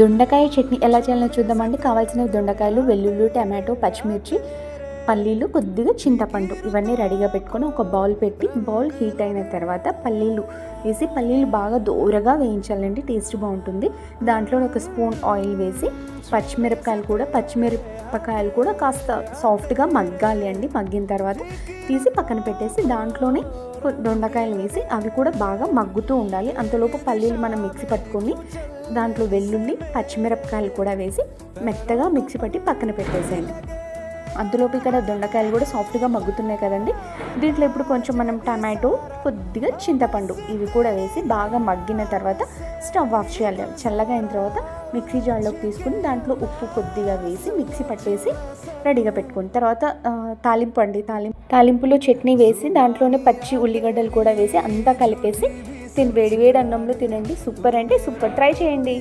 దొండకాయ చట్నీ ఎలా చేయాలో చూద్దామండి. కావాల్సిన దొండకాయలు వెల్లుల్లి టమాటో పచ్చిమిర్చి పల్లీలు కొద్దిగా చింతపండు ఇవన్నీ రెడీగా పెట్టుకొని ఒక బౌల్ పెట్టి బౌల్ హీట్ అయిన తర్వాత పల్లీలు వేసి పల్లీలు బాగా దూరగా వేయించాలండి టేస్ట్ బాగుంటుంది. దాంట్లో ఒక స్పూన్ ఆయిల్ వేసి పచ్చిమిరపకాయలు కూడా పచ్చిమిరపకాయలు కూడా కాస్త సాఫ్ట్గా మగ్గాలి అండి. మగ్గిన తర్వాత తీసి పక్కన పెట్టేసి దాంట్లోనే దొండకాయలు వేసి అవి కూడా బాగా మగ్గుతూ ఉండాలి. అంతలోపు పల్లీలు మనం మిక్సీ పట్టుకొని దాంట్లో వెల్లుల్లి పచ్చిమిరపకాయలు కూడా వేసి మెత్తగా మిక్సీ పట్టి పక్కన పెట్టేసేయండి. అందులోపు ఇక్కడ దొండకాయలు కూడా సాఫ్ట్గా మగ్గుతున్నాయి కదండి. దీంట్లో ఇప్పుడు కొంచెం మనం టమాటో కొద్దిగా చింతపండు ఇవి కూడా వేసి బాగా మగ్గిన తర్వాత స్టవ్ ఆఫ్ చేయాలి. చల్లగా అయిన తర్వాత మిక్సీ జార్లోకి తీసుకుని దాంట్లో ఉప్పు కొద్దిగా వేసి మిక్సీ పట్టేసి రెడీగా పెట్టుకుని తర్వాత తాలింపు అండి. తాలింపు తాలింపులో చట్నీ వేసి దాంట్లోనే పచ్చి ఉల్లిగడ్డలు కూడా వేసి అంతా కలిపేసి తిని వేడి వేడి అన్నంలో తినండి. సూపర్ అంటే సూపర్. ట్రై చేయండి.